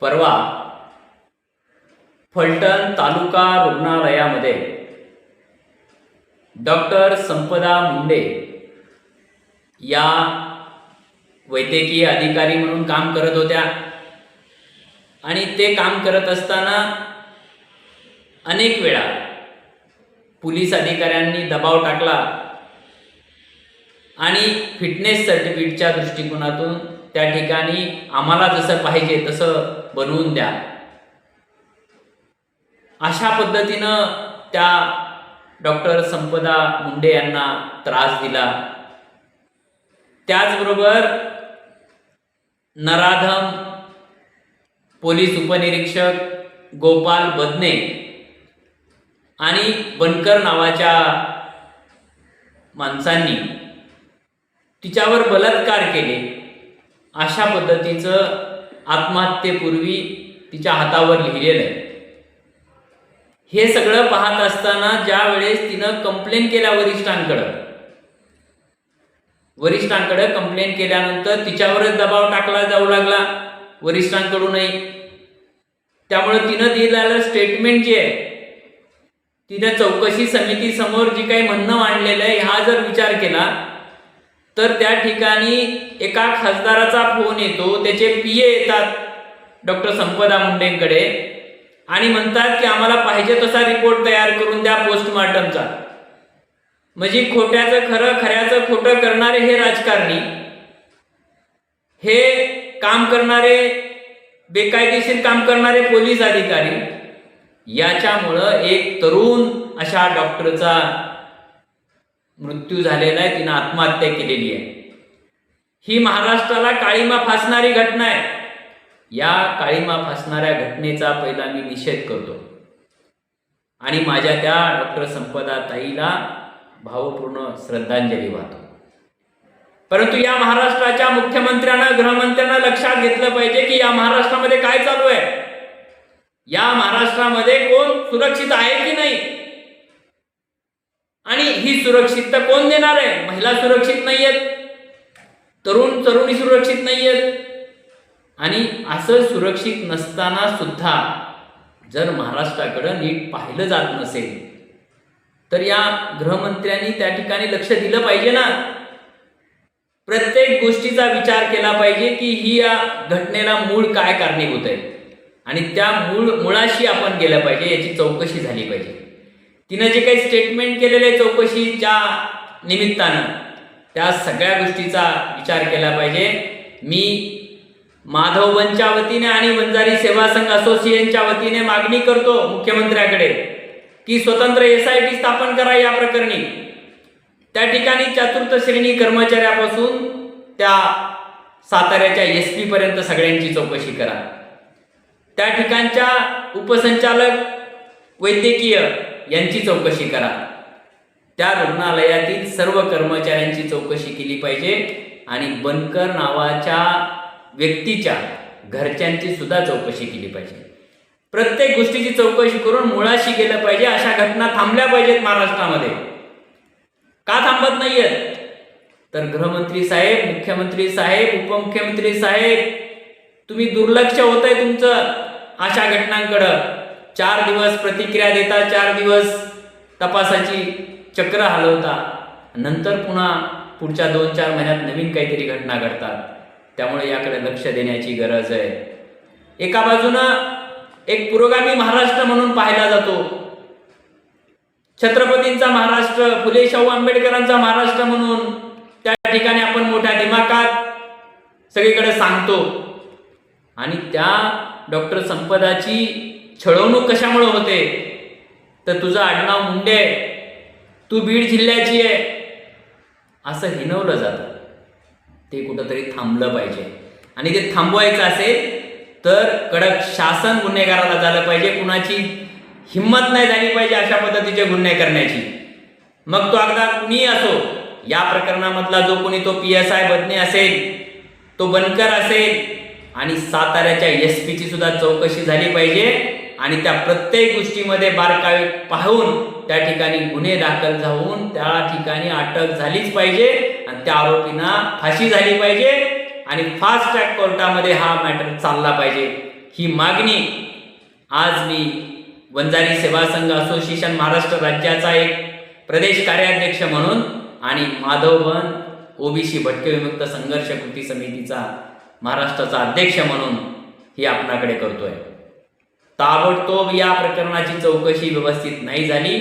परवा फलटण तालुका रुग्णालयामध्ये डॉक्टर संपदा मुंडे या वैद्यकीय अधिकारी म्हणून काम करत होत्या. आणि ते काम करत असताना अनेक वेळा पोलीस अधिकाऱ्यांनी दबाव टाकला. आणि फिटनेस सर्टिफिकेटच्या दृष्टिकोनातून त्या ठिकाणी आम्हाला जसं पाहिजे तसं बनवून द्या. अशा पद्धतीनं त्या डॉक्टर संपदा मुंडे यांना त्रास दिला. त्याचबरोबर नराधम पोलीस उपनिरीक्षक गोपाल बदने आणि बनकर नावाच्या माणसांनी तिच्यावर बलात्कार केले. अशा पद्धतीचं आत्महत्येपूर्वी तिच्या हातावर लिहिलेलं आहे. हे सगळं पाहत असताना ज्या वेळेस तिनं कंप्लेंट केल्या वरिष्ठांकडं वरिष्ठांकडे कंप्लेंट केल्यानंतर तिच्यावरच दबाव टाकला जाऊ लागला वरिष्ठांकडूनही. त्यामुळे तिनं दिलेलं स्टेटमेंट जे आहे तिनं चौकशी समितीसमोर जी काही म्हणणं मांडलेलं आहे हा जर विचार केला तर त्या ठिकाणी एका खासदाराचा फोन येतो त्याचे पी ए येतात डॉक्टर संपदा मुंडेंकडे. आणि म्हणतात की आम्हाला पाहिजे तसा रिपोर्ट तयार करून द्या पोस्टमार्टमचा म्हणजे खोट्याचं खरं खऱ्याचं खोटं करणारे हे राजकारणी हे काम करणारे बेकायदेशीर काम करणारे पोलीस अधिकारी याच्यामुळं एक तरुण अशा डॉक्टरचा मृत्यू झालेला आहे तिनं आत्महत्या केलेली आहे. ही महाराष्ट्राला काळीमा फासणारी घटना आहे. या काळीमा फासणाऱ्या घटनेचा पहिला मी निषेध करतो. आणि माझ्या त्या डॉक्टर संपदा ताईला भावपूर्ण श्रद्धांजली वाहतो. परंतु या महाराष्ट्राच्या मुख्यमंत्र्यांना गृहमंत्र्यांना लक्षात घेतलं पाहिजे की या महाराष्ट्रामध्ये काय चालू आहे? या महाराष्ट्रामध्ये कोण सुरक्षित आहे की नाही? आणि ही सुरक्षितता कोण देणार आहे? महिला सुरक्षित नाहीयेत. तरुण तरुणी सुरक्षित नाहीयेत. आणि असं सुरक्षित नसताना सुद्धा जर महाराष्ट्राकडं नीट पाहिलं जात नसेल तर या गृहमंत्र्यांनी त्या ठिकाणी लक्ष दिलं पाहिजे ना. प्रत्येक गोष्टीचा विचार केला पाहिजे की ही या घटनेला मूळ काय कारणीभूत आहे? आणि त्या मूळ मुळाशी आपण गेलं पाहिजे याची चौकशी झाली पाहिजे. तिनं जे काही स्टेटमेंट केलेलं आहे चौकशीच्या निमित्तानं त्या सगळ्या गोष्टीचा विचार केला पाहिजे. मी माधव वंच्या वतीने आणि वंजारी सेवा संघ असोसिएशनच्या वतीने मागणी करतो मुख्यमंत्र्याकडे की स्वतंत्र एस आय टी स्थापन करा या प्रकरणी. त्या ठिकाणी चतुर्थ श्रेणी कर्मचाऱ्यापासून त्या साताऱ्याच्या एस पी पर्यंत सगळ्यांची चौकशी करा. त्या ठिकाणच्या उपसंचालक वैद्यकीय यांची चौकशी करा. त्या रुग्णालयातील सर्व कर्मचाऱ्यांची चौकशी केली पाहिजे आणि बनकर नावाच्या व्यक्तीच्या घरच्यांची सुद्धा चौकशी केली पाहिजे. प्रत्येक गोष्टीची चौकशी करून मुळाशी गेलं पाहिजे अशा घटना थांबल्या पाहिजेत महाराष्ट्रामध्ये. का थांबत नाहीयेत? तर गृहमंत्री साहेब मुख्यमंत्री साहेब उपमुख्यमंत्री साहेब तुम्ही दुर्लक्ष होत आहे तुमचं अशा घटनांकडं. चार दिवस प्रतिक्रिया देता चार दिवस तपासाची चक्र हलवता. नंतर पुन्हा पुढच्या दोन चार महिन्यात नवीन काहीतरी घटना घडतात. त्यामुळे याकडे लक्ष देण्याची गरज आहे. एका बाजूनं एक पुरोगामी महाराष्ट्र म्हणून पाहिला जातो. छत्रपतींचा महाराष्ट्र फुले शाहू आंबेडकरांचा महाराष्ट्र म्हणून त्या ठिकाणी आपण मोठ्या दिमाकात सगळीकडे सांगतो. आणि त्या डॉक्टर संपदाची छळवणूक कशामुळे होते? तर तुझं आडनाव मुंडे आहे. तू बीड जिल्ह्याची आहे. असं हिनवलं जातं. ते कुठंतरी थांबलं पाहिजे. आणि ते थांबवायचं असेल तर कडक शासन गुन्हेगाराला झालं पाहिजे. कुणाची हिंमत नाही झाली पाहिजे अशा पद्धतीचे गुन्हे करण्याची. मग तो अगदा कुणी असो या प्रकरणामधला जो कोणी तो पी एस आय बदने असेल तो बनकर असेल आणि साताऱ्याच्या एस पीची सुद्धा चौकशी झाली पाहिजे. आणि त्या प्रत्येक गोष्टीमध्ये बारकावे पाहून त्या ठिकाणी गुन्हे दाखल जाऊन त्या ठिकाणी अटक झालीच पाहिजे आणि त्या आरोपींना फाशी झाली पाहिजे आणि फास्ट ट्रॅक कोर्टामध्ये हा मॅटर चालला पाहिजे. ही मागणी आज मी वंजारी सेवा संघ असोसिएशन महाराष्ट्र राज्याचा एक प्रदेश कार्याध्यक्ष म्हणून आणि माधवबन ओबीसी भटके विमुक्त संघर्ष कृती समितीचा महाराष्ट्राचा अध्यक्ष म्हणून ही आपणाकडे करतोय. ताबडतोब या प्रकरणाची चौकशी व्यवस्थित नाही झाली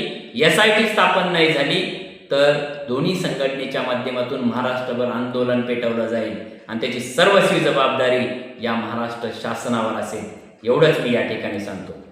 एस आय टी स्थापन नाही झाली तर दोन्ही संघटनेच्या माध्यमातून महाराष्ट्रभर आंदोलन पेटवलं जाईल. आणि त्याची सर्वस्वी जबाबदारी या महाराष्ट्र शासनावर असेल. एवढंच मी या ठिकाणी सांगतो.